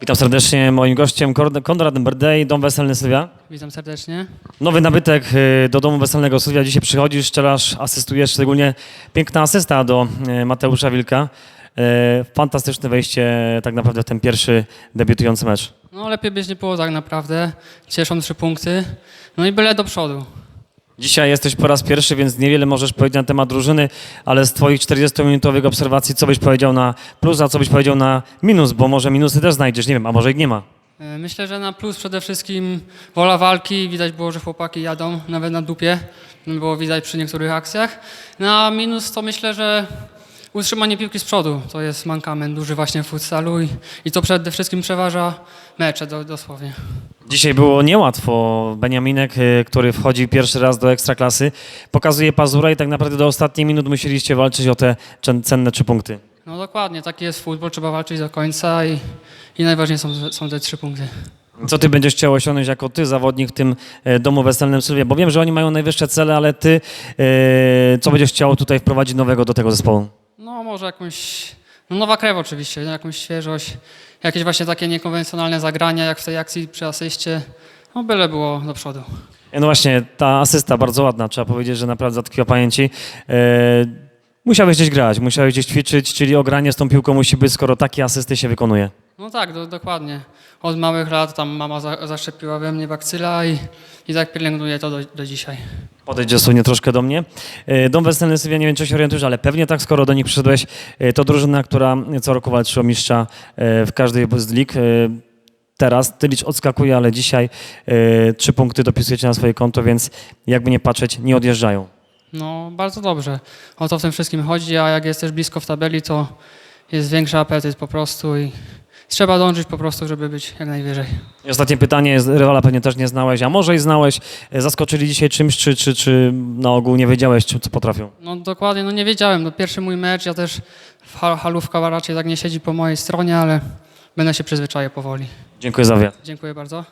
Witam serdecznie. Moim gościem Konrad Berdej, Dom Weselny Sylwia. Witam serdecznie. Nowy nabytek y, do Domu Weselnego Sylwia. Dzisiaj przychodzisz, strzelasz, asystujesz, szczególnie piękna asysta do y, Mateusza Wilka. Y, Fantastyczne wejście tak naprawdę w ten pierwszy debiutujący mecz. No lepiej być nie było tak naprawdę. Cieszą trzy punkty. No i byle do przodu. Dzisiaj jesteś po raz pierwszy, więc niewiele możesz powiedzieć na temat drużyny, ale z twoich 40-minutowych obserwacji, co byś powiedział na plus, a co byś powiedział na minus, bo może minusy też znajdziesz, nie wiem, a może ich nie ma. E, Myślę, że na plus przede wszystkim wola walki. Widać było, że chłopaki jadą nawet na dupie. Było widać przy niektórych akcjach. Na minus to myślę, że utrzymanie piłki z przodu. To jest mankament duży właśnie w futsalu i, i to przede wszystkim przeważa mecze do, dosłownie. Dzisiaj było niełatwo. Beniaminek, y, który wchodzi pierwszy raz do ekstraklasy, pokazuje pazura i tak naprawdę do ostatnich minut musieliście walczyć o te cen- cenne trzy punkty. No dokładnie, taki jest futbol. Trzeba walczyć do końca i, i najważniejsze są, są te trzy punkty. Co ty będziesz chciał osiągnąć jako ty, zawodnik w tym e, domu weselnym Sylwia? Bo wiem, że oni mają najwyższe cele, ale ty e, co będziesz chciał tutaj wprowadzić nowego do tego zespołu? No może jakąś, no nowa krew oczywiście, jakąś świeżość, jakieś właśnie takie niekonwencjonalne zagrania, jak w tej akcji przy asyście, no byle było do przodu. E, No właśnie, ta asysta bardzo ładna, trzeba powiedzieć, że naprawdę zatkwiła pamięci. E, musiałeś gdzieś grać, musiałeś gdzieś ćwiczyć, czyli ogranie z tą piłką musi być, skoro takie asysty się wykonuje. No tak, do, dokładnie. Od małych lat tam mama za, zaszczepiła we mnie bakcyla i, i tak pielęgnuję to do, do dzisiaj. Podejdź dosłownie troszkę do mnie. E, Dom Weselny Sylwia, nie wiem czy się orientujesz, ale pewnie tak, skoro do nich przyszedłeś. E, To drużyna, która co roku walczy o mistrza e, w każdej z lig. Teraz Tylicz odskakuje, ale dzisiaj trzy punkty dopisujecie na swoje konto, więc jakby nie patrzeć, nie odjeżdżają. No bardzo dobrze. O to w tym wszystkim chodzi, a jak jest też blisko w tabeli, to jest większy apetyt po prostu i trzeba dążyć po prostu, żeby być jak najwyżej. I ostatnie pytanie, rywala pewnie też nie znałeś, a może i znałeś. E, Zaskoczyli dzisiaj czymś, czy, czy, czy na ogół nie wiedziałeś, czym, co potrafią? No dokładnie, no nie wiedziałem. No, pierwszy mój mecz, ja też halówka raczej tak nie siedzi po mojej stronie, ale będę się przyzwyczajał powoli. Dziękuję za wywiad. Dziękuję bardzo.